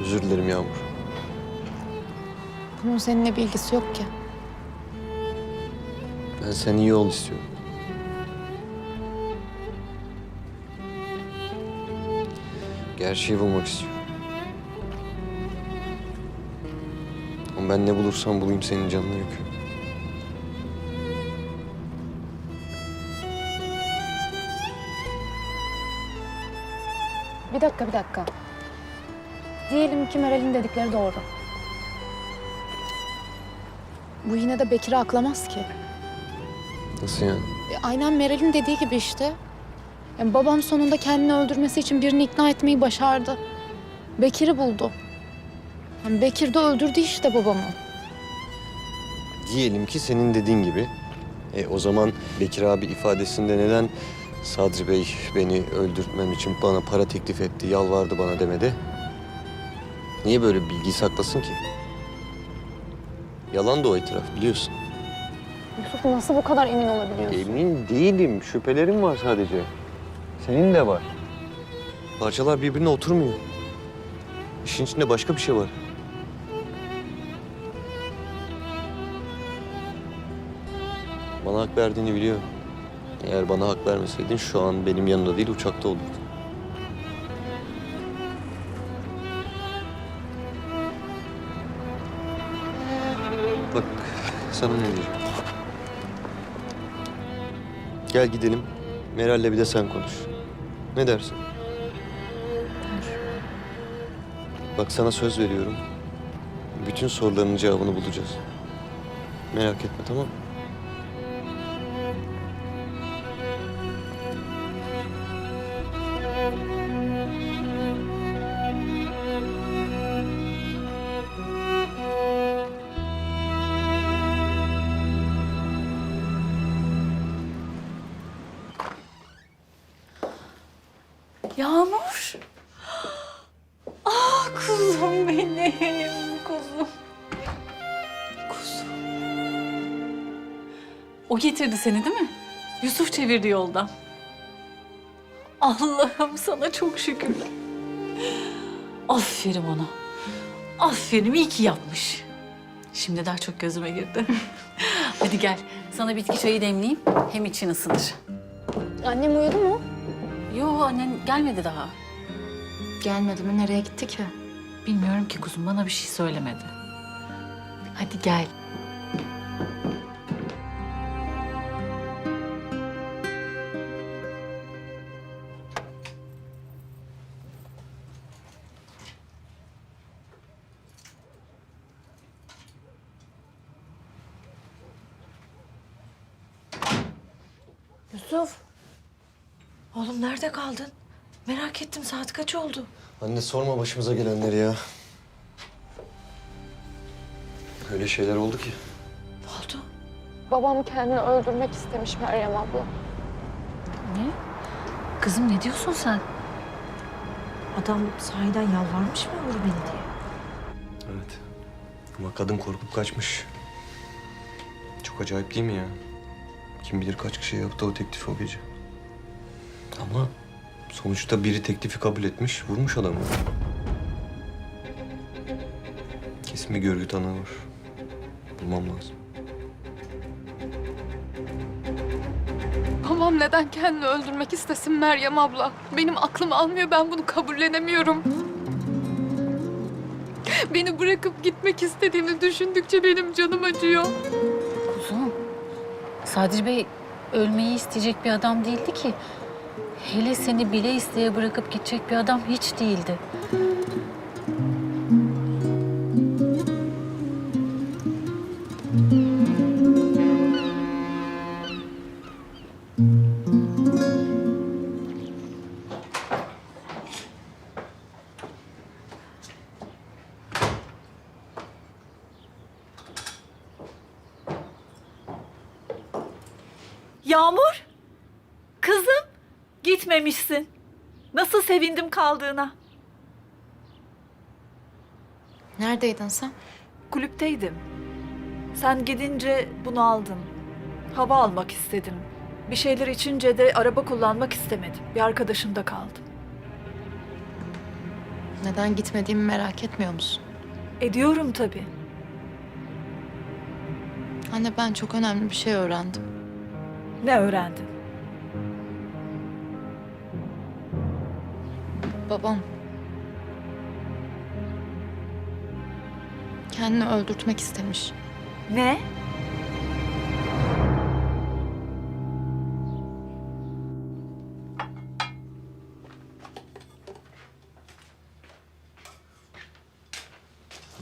Özür dilerim Yağmur. Bunun seninle bir ilgisi yok ki. Ben sen iyi ol istiyorum. Gerçeği bulmak istiyorum. Ama ben ne bulursam bulayım senin canını yakıyorum. Bir dakika, bir dakika. Diyelim ki Meral'in dedikleri doğru. Bu yine de Bekir'i aklamaz ki. Nasıl yani? E, aynen Meral'in dediği gibi işte. Yani babam sonunda kendini öldürmesi için birini ikna etmeyi başardı. Bekir'i buldu. Yani Bekir de öldürdü işte babamı. Diyelim ki senin dediğin gibi. E, o zaman Bekir abi ifadesinde neden Sadri Bey beni öldürtmem için bana para teklif etti, yalvardı bana demedi? Niye böyle bir bilgiyi saklasın ki? Yalan da o itiraf biliyorsun. Yusuf nasıl bu kadar emin olabiliyorsun? Emin değilim. Şüphelerim var sadece. Senin de var. Parçalar birbirine oturmuyor. İşin içinde başka bir şey var. Bana hak verdiğini biliyor. Eğer bana hak vermeseydin şu an benim yanımda değil uçakta olurdun. Sana ne diyeceğim. Gel gidelim. Meral'le bir de sen konuş. Ne dersin? Bak sana söz veriyorum. Bütün sorularının cevabını bulacağız. Merak etme tamam mı? Yağmur. Ah kuzum benim, kuzum. Kuzum. O getirdi seni değil mi? Yusuf çevirdi yoldan. Allah'ım sana çok şükürler. Aferin ona. Aferin, iyi ki yapmış. Şimdi daha çok gözüme girdi. Hadi gel, sana bitki çayı demleyeyim. Hem için ısınır. Annem uyudu mu? Yo, annen gelmedi daha. Gelmedi mi? Nereye gitti ki? Bilmiyorum ki kuzum bana bir şey söylemedi. Hadi gel. Yusuf. Oğlum nerede kaldın? Merak ettim saat kaç oldu? Anne sorma başımıza gelenleri ya. Öyle şeyler oldu ki. Ne oldu? Babam kendini öldürmek istemiş Meryem abla. Ne? Kızım ne diyorsun sen? Adam sahiden yalvarmış mı vur beni diye? Evet. Ama kadın korkup kaçmış. Çok acayip değil mi ya? Kim bilir kaç kişiye yaptı o teklifi o gece. Ama sonuçta biri teklifi kabul etmiş, vurmuş adamı. Kesin bir görgü tanığı var. Bulmam lazım. Babam neden kendini öldürmek istesin Meryem abla? Benim aklım almıyor, ben bunu kabullenemiyorum. Beni bırakıp gitmek istediğini düşündükçe benim canım acıyor. Kuzum. Sadri Bey ölmeyi isteyecek bir adam değildi ki. Hele seni bile isteye bırakıp gidecek bir adam hiç değildi. Yağmur! Gitmemişsin. Nasıl sevindim kaldığına. Neredeydin sen? Kulüpteydim. Sen gidince bunu aldım. Hava almak istedim. Bir şeyler içince de araba kullanmak istemedim. Bir arkadaşımda kaldım. Neden gitmediğimi merak etmiyor musun? Ediyorum tabii. Anne ben çok önemli bir şey öğrendim. Ne öğrendin? Babam kendini öldürtmek istemiş. Ne?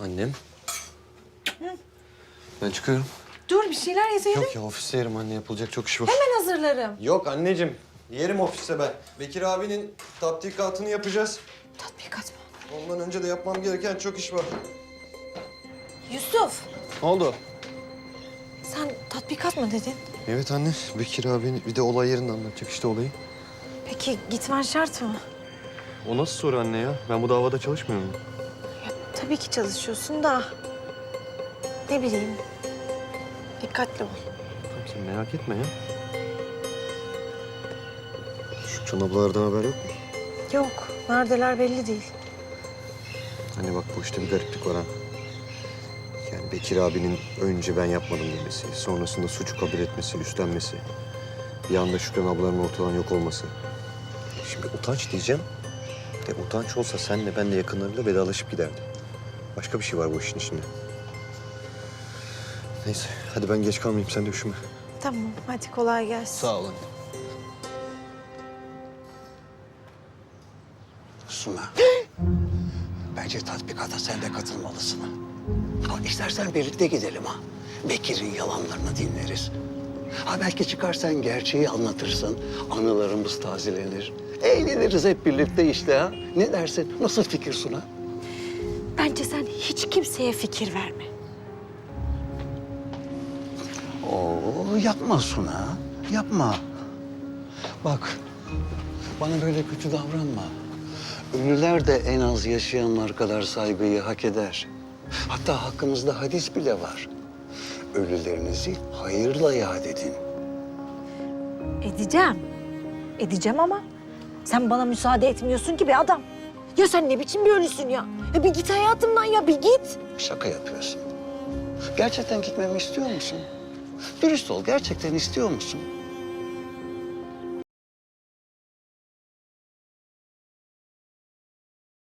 Annem. Ben çıkıyorum. Dur bir şeyler yazayım. Yok ya ofiste yerim anne yapılacak çok iş var. Ben hazırlarım. Yok anneciğim. Yerim ofiste ben. Bekir abinin tatbikatını yapacağız. Tatbikat mı? Ondan önce de yapmam gereken çok iş var. Yusuf Ne oldu? sen tatbikat mı dedin? Evet anne. Bekir abinin bir de olay yerinde anlatacak işte olayı. Peki gitmen şart mı? O nasıl soru anne ya? Ben bu davada çalışmıyor muyum? Tabii ki çalışıyorsun da ne bileyim dikkatli ol. Tamam sen merak etme ya. Can ablalardan haber yok mu? Yok neredeler belli değil. Hani bak bu işte bir gariplik var ha. Yani Bekir abinin önce ben yapmadım demesi, sonrasında suçu kabul etmesi, üstlenmesi. Bir anda Şükran ablanın ortadan yok olması. Şimdi utanç diyeceğim. De utanç olsa senle ben de yakınlarıyla vedalaşıp giderdi. Başka bir şey var bu işin içinde. Neyse hadi ben geç kalmayayım sen de üşüme. Tamam hadi kolay gelsin. Sağ ol Suna. Bence tatbikata sen de katılmalısın. Ha, istersen birlikte gidelim ha. Bekir'in yalanlarını dinleriz. Ha belki çıkarsan gerçeği anlatırsın. Anılarımız tazelenir. Eğleniriz hep birlikte işte ha. Ne dersin? Nasıl fikir Suna? Bence sen hiç kimseye fikir verme. Oo yapma Suna. Yapma. Bak bana böyle kötü davranma. Ölüler de en az yaşayanlar kadar saygıyı hak eder. Hatta hakkımızda hadis bile var. Ölülerinizi hayırla yad edin. Edeceğim. Edeceğim ama sen bana müsaade etmiyorsun ki bir adam. Ya sen ne biçim bir ölüsün ya? ya bir git hayatımdan ya bir git. Şaka yapıyorsun. Gerçekten gitmemi istiyor musun? Dürüst ol, gerçekten istiyor musun?